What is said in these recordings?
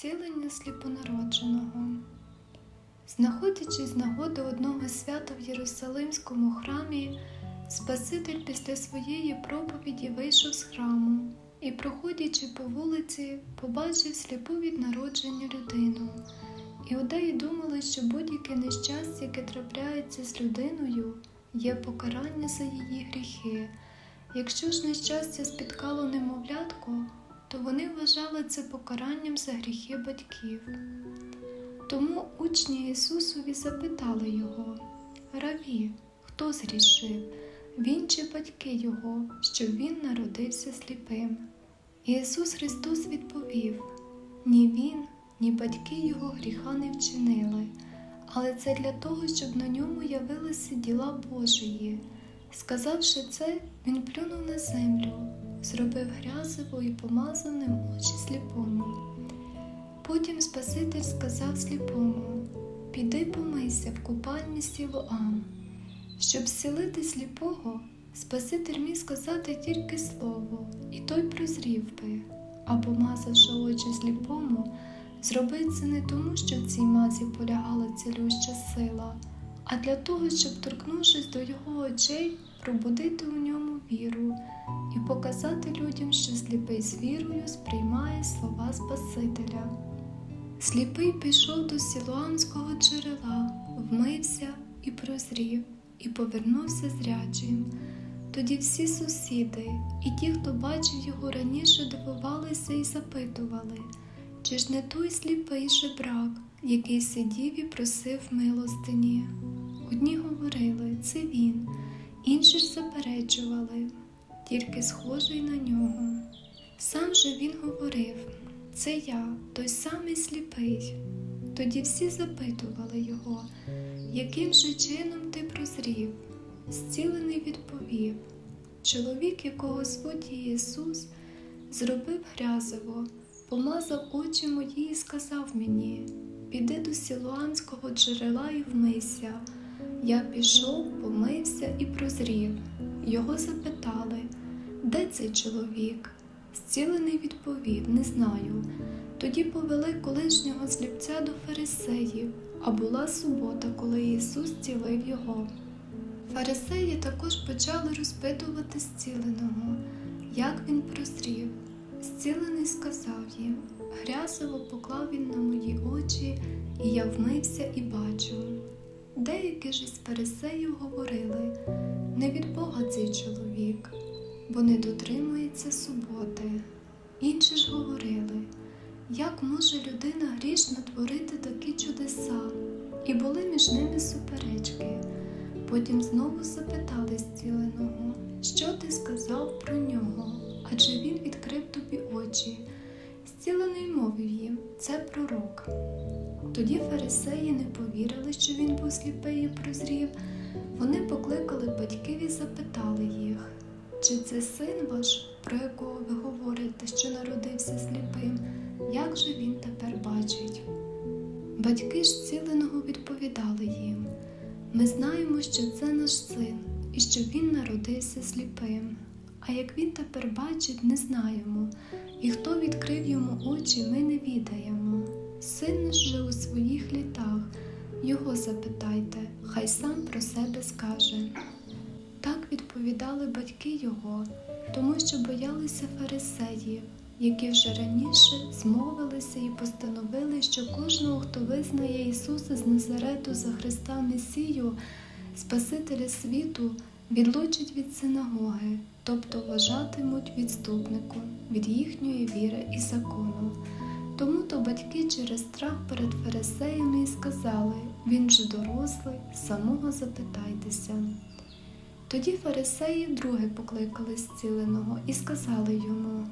Зцілення сліпонародженого. Знаходячись з нагоди одного свята в Єрусалимському храмі, Спаситель після своєї проповіді вийшов з храму і, проходячи по вулиці, побачив сліпу від народження людину. Іудеї думали, що будь-яке нещастя, яке трапляється з людиною, є покарання за її гріхи. Якщо ж нещастя спіткало немовлятко, то вони вважали це покаранням за гріхи батьків. Тому учні Ісусові запитали його, Раві, хто згрішив, він чи батьки його, щоб він народився сліпим? Ісус Христос відповів: ні він, ні батьки його гріха не вчинили, але це для того, щоб на ньому явилися діла Божії. Сказавши це, він плюнув на землю, зробив грязиво і помазав ним очі сліпому. Потім Спаситель сказав сліпому: Піди помийся в купальні Сілоам. Щоб зцілити сліпого, Спаситель міг сказати тільки слово, і той прозрів би, а помазавши очі сліпому, зробив це не тому, що в цій мазі полягала цілюща сила, а для того, щоб, торкнувшись до його очей, пробудити у ньому віру і показати людям, що сліпий з вірою сприймає слова Спасителя. Сліпий пішов до сілуамського джерела, вмився і прозрів, і повернувся зрячим. Тоді всі сусіди і ті, хто бачив його раніше, дивувалися і запитували, чи ж не той сліпий жебрак, який сидів і просив милостині. Одні говорили, це він, інші ж заперечували, тільки схожий на нього. Сам же він говорив, це я, той самий сліпий. Тоді всі запитували його, яким же чином ти прозрів. Зцілений відповів чоловік, якого звуть Ісус, зробив грязиво, помазав очі мої і сказав мені: Піди до сілуанського джерела і вмийся. Я пішов, помився і прозрів. Його запитали, де цей чоловік? Зцілений відповів, не знаю. Тоді повели колишнього сліпця до фарисеїв, а була субота, коли Ісус цілив його. Фарисеї також почали розпитувати зціленого, як він прозрів. Зцілений сказав їм, грязиво поклав він на мої очі, і я вмився і бачу. Деякі ж із фарисеїв говорили, не від Бога цей чоловік, бо не дотримується суботи. Інші ж говорили, як може людина грішно творити такі чудеса, і були між ними суперечки. Потім знову запитали зціленого, що ти сказав про нього, адже він відкрив тобі очі. Зцілений мовив їм, це пророк. Тоді фарисеї не повірили, що він був сліпий і прозрів. Вони покликали батьків і запитали їх, чи це син ваш, про якого ви говорите, що народився сліпим, як же він тепер бачить? Батьки ж зціленого відповідали їм. Ми знаємо, що це наш син і що він народився сліпим. А як він тепер бачить, не знаємо, і хто відкрив йому очі, ми не відаємо. Син же у своїх літах, його запитайте, хай сам про себе скаже. Так відповідали батьки його, тому що боялися фарисеїв, які вже раніше змовилися і постановили, що кожного, хто визнає Ісуса з Назарету за Христа Месію, Спасителя світу, відлучать від синагоги, тобто вважатимуть відступником від їхньої віри і закону. Тому то батьки через страх перед фарисеями і сказали він же дорослий, самого запитайтеся. Тоді фарисеї вдруге покликали зціленого і сказали йому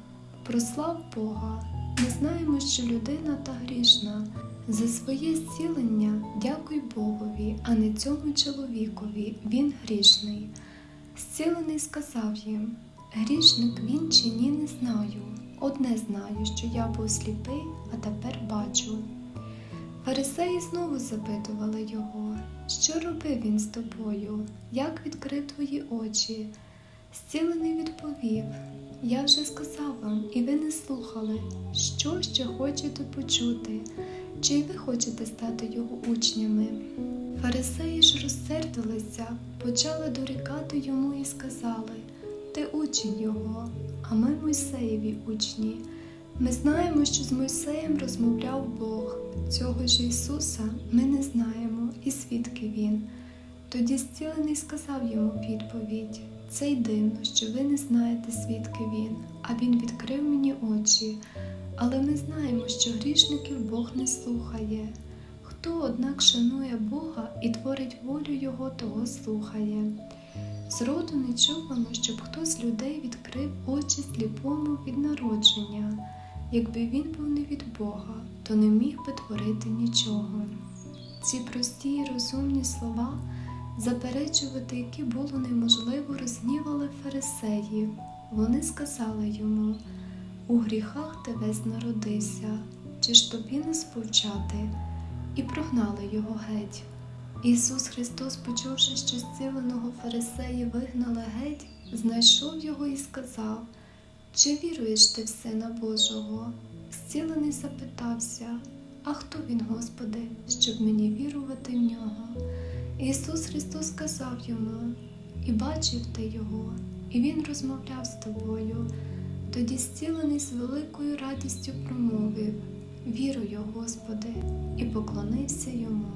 Прослав Бога, ми знаємо, що людина та грішна. За своє зцілення дякуй Богові, а не цьому чоловікові, він грішний. Зцілений сказав їм Грішник він чи ні, не знаю. Одне знаю, що я був сліпий, а тепер бачу. Фарисеї знову запитували його, що робив він з тобою, як відкрив твої очі. Зцілений відповів: Я вже сказав вам, і ви не слухали, що ще хочете почути, чи ви хочете стати його учнями. Фарисеї ж розсердилися, почали дорікати йому і сказали: Ти учень його, а ми Мойсеєві учні. Ми знаємо, що з Мойсеєм розмовляв Бог. Цього ж Ісуса ми не знаємо, і свідки Він. Тоді зцілений сказав йому відповідь: Це й дивно, що ви не знаєте, звідки він, а він відкрив мені очі. Але ми знаємо, що грішників Бог не слухає. Хто, однак, шанує і творить волю Його, того слухає. Зроду не чувано, щоб хто з людей відкрив очі сліпому від народження. Якби він був не від Бога, то не міг би творити нічого. Ці прості й розумні слова, заперечувати, які було неможливо, розгнівали фарисеїв. Вони сказали йому: у гріхах ти весь народився, чи ж тобі не сповчати? І прогнали його геть. Ісус Христос, почувши, що зціленого фарисеї вигнали геть, знайшов його і сказав: Чи віруєш ти в Сина Божого? Зцілений запитався, а хто він, Господи, щоб мені вірувати в нього? Ісус Христос сказав йому, і бачив ти його, і Він розмовляв з тобою. Тоді зцілений з великою радістю промовив: Вірую, Господи, і поклонився йому.